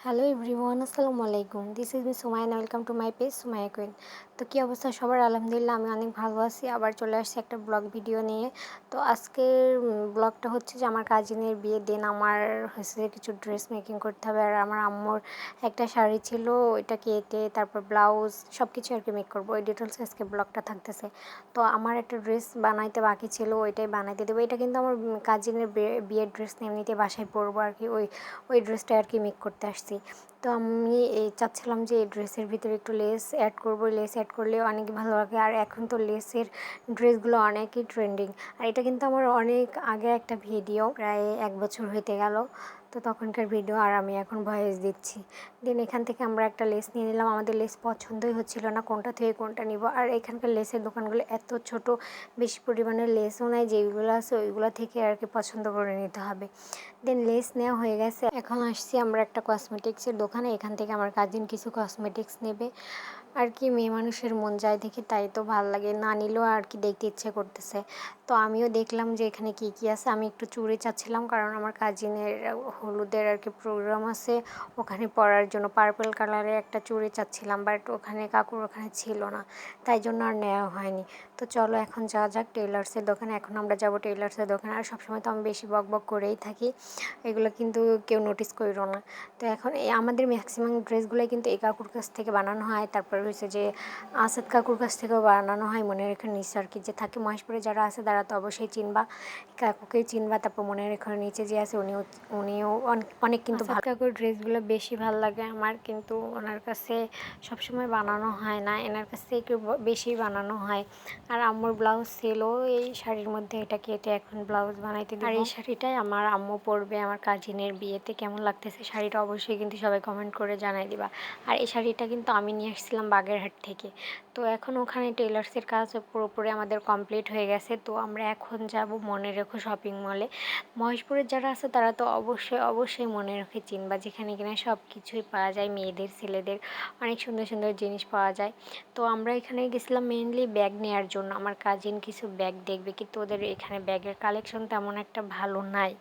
Hello everyone আসসালামু আলাইকুম this is me Sumain welcome to my page Sumaiya queen তো কী অবস্থা? সবার আলহামদুলিল্লাহ আমি অনেক ভালো আছি। আবার চলে আসছি একটা ব্লগ ভিডিও নিয়ে। তো আজকের ব্লগটা হচ্ছে যে আমার কাজিনের বিয়ের দিন আমার হচ্ছে কিছু ড্রেস মেকিং করতে হবে। আর আমার আম্মুর একটা শাড়ি ছিল, ওইটা কেটে তারপর ব্লাউজ সব কিছু আর কি মেক করব। ওই ডিটেলস আজকে ব্লগটা থাকতেছে। তো আমার একটা ড্রেস বানাইতে বাকি ছিল, ওইটাই বানাইতে দেবো। এটা কিন্তু আমার কাজিনের বিয়ের ড্রেস এমনিতে বাসায় পরবো আর কি। ওই ওই ড্রেসটা আর কি মেক করতে আসছি। তো আমি এই চাচ্ছিলাম যে এই ড্রেসের ভিতরে একটু লেস অ্যাড করব। লেস অ্যাড করলে অনেক ভালো লাগে। আর এখন তো লেসের ড্রেসগুলো অনেকই ট্রেন্ডিং আর এটা কিন্তু আমার অনেক আগে একটা ভিডিও প্রায় এক বছর হইতে গেল। তো তখনকার ভিডিও আর আমি এখন ভয়েস দিচ্ছি। দেন এখান থেকে আমরা একটা লেস নিয়ে নিলাম। আমাদের লেস পছন্দই হচ্ছিল না কোনটা থেকে কোনটা নিব। আর এখানকার লেসের দোকানগুলো এত ছোট, বেশি পরিমাণে লেসও নেয় যেইগুলো আছে ওইগুলো থেকে আর কি পছন্দ করে নিতে হবে। দেন লেস নেওয়া হয়ে গেছে। এখন আসছি আমরা একটা কসমেটিক্সের দোকানে। এখান থেকে আমার কাজিন কিছু কসমেটিক্স নেবে। আর কি মেয়ে মানুষের মন যায় দেখে, তাই তো ভালো লাগে। না নিলেও আর কি দেখতে ইচ্ছে করতেছে। তো আমিও দেখলাম যে এখানে কি কি আছে। আমি একটু চুড়ি চাচ্ছিলাম কারণ আমার কাজিনের হলুদের আর কি প্রোগ্রাম আছে। ওখানে পরার জন্য পার্পল কালারের একটা চুড়ি চাচ্ছিলাম বাট ওখানে কাকুর ওখানে ছিল না। তাই জন্য আর নেওয়া হয়নি। তো চলো এখন যা যাক টেলার্সের দোকানে। এখন আমরা যাব টেলার্সের দোকানে। আর সবসময় তো আমি বেশি বক বক করেই থাকি। এগুলো কিন্তু কেউ নোটিস করো না। তো এখন আমাদের ম্যাক্সিমাম ড্রেসগুলোই কিন্তু এই কাকুর কাছ থেকে বানানো হয়। তারপর হয়েছে যে আসাদ কাকুর কাছ থেকেও বানানো হয়। মনে রেখে নিচে আর কি যে থাকে মহেশপুরে যারা আছে তারা তো অবশ্যই চিনবা কাকুকেই চিনবা তারপর মনে রেখে নিচে যে আছে উনিও উনিও অনেক কিন্তু ভালো। কাকুর ড্রেসগুলো বেশি ভালো লাগে আমার কিন্তু ওনার কাছে সবসময় বানানো হয় না এনার কাছ একটু বেশি বানানো হয়। আর আম্মুর ব্লাউজ ছিল এই শাড়ির মধ্যে এটা কেটে এখন ব্লাউজ বানাইতে আর এই শাড়িটাই আমার আম্মু পরবে আমার কাজিনের বিয়েতে কেমন লাগতেছে শাড়িটা অবশ্যই কিন্তু সবাই কমেন্ট করে জানাই দিবা। আর এই শাড়িটা কিন্তু আমি নিয়ে আসছিলাম বাগেরহাট থেকে। তো এখন ওখানে টেলার্সের কাজ পুরোপুরি আমাদের কমপ্লিট হয়ে গেছে তো আমরা এখন যাব মনে রেখো শপিং মলে মহেশপুরের যারা আছে তারা তো অবশ্যই অবশ্যই মনে রেখে চিনবা যেখানে কিনা সব কিছুই পাওয়া যায়, মেয়েদের, ছেলেদের অনেক সুন্দর সুন্দর জিনিস পাওয়া যায়। তো আমরা এখানে গেছিলাম মেনলি ব্যাগ নেওয়ার জন্য। আমার কাজিন কিছু ব্যাগ দেখবে, কিন্তু ওদের এখানে ব্যাগের কালেকশন তেমন একটা ভালো নাই।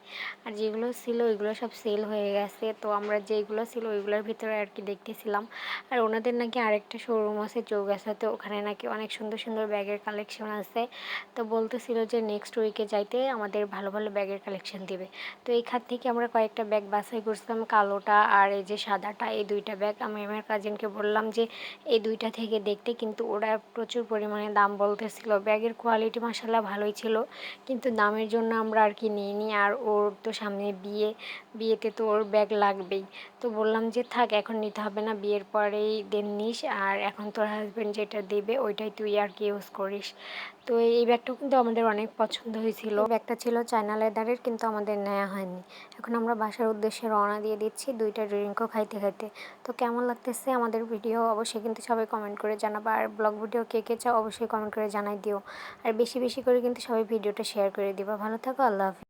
আর যেগুলো ছিল ওইগুলো সব সেল হয়ে গেছে। তো আমরা যেগুলো ছিল ওইগুলোর ভিতরে আর কি দেখতেছিলাম। আর ওনাদের নাকি আরেকটা শোরুম আছে, চৌগাছাতে। ওখানে নাকি অনেক সুন্দর সুন্দর ব্যাগের কালেকশন আছে। তো বলতেছিল যে নেক্সট উইকে যাইতে আমাদের ভালো ভালো ব্যাগের কালেকশন দিবে। তো এই খাত থেকে আমরা কয়েকটা ব্যাগ বাছাই করছিলাম, কালোটা আর এই যে সাদাটা, এই দুইটা ব্যাগ। আমি আমার কাজিনকে বললাম যে, এই দুইটা থেকে দেখতে কিন্তু ওরা প্রচুর পরিমাণে দাম বলতেছিল। ব্যাগের কোয়ালিটি মাসাল্লাহ ভালোই ছিল, কিন্তু দামের জন্য আমরা আর কি নিইনি। আর ওর তো সামনে বিয়ে, বিয়েতে তো ওর ব্যাগ লাগবেই। তো বললাম যে, থাক, এখন নিতে হবে না, বিয়ের পরেই দেন নিস। আর এখন তোর হাজব্যান্ড যেটা দেবে, ওইটাই তুই আর কি ইউজ করিস। তো এই ব্যাগটা কিন্তু আমাদের অনেক পছন্দ হয়েছিল। একটা ছিল চায়না লেদারের, কিন্তু আমাদের নেওয়া হয়নি। এখন আমরা বাসার উদ্দেশ্যে রওনা দিয়ে দিচ্ছি দুইটা ড্রিঙ্কও খাইতে খাইতে। তো কেমন লাগতেছে আমাদের ভিডিও অবশ্যই কিন্তু সবাই কমেন্ট করে জানাবা। আর ব্লগ ভিডিও কে কে চাও অবশ্যই কমেন্ট করে জানাই দিও। আর বেশি বেশি করে কিন্তু সবাই ভিডিওটা শেয়ার করে দিবা। ভালো থাকো, আল্লাহ হাফিজ।